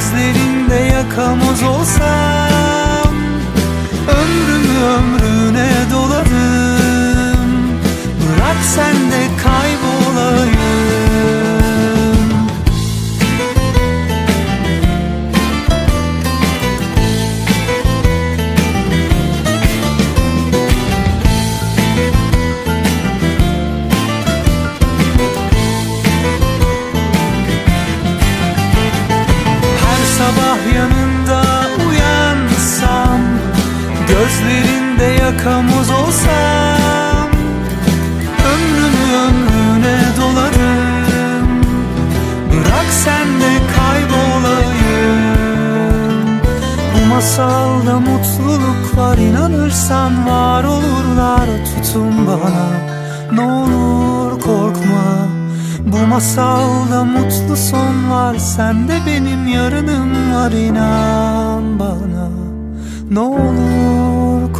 Gözlerinde yakamoz olsam Ömrümü ömrüne doladım masalda mutluluk var inanırsan var olurlar. Tutun bana ne olur korkma. Bu masalda mutlu son var Sen de benim yarınım var inan bana. Ne olur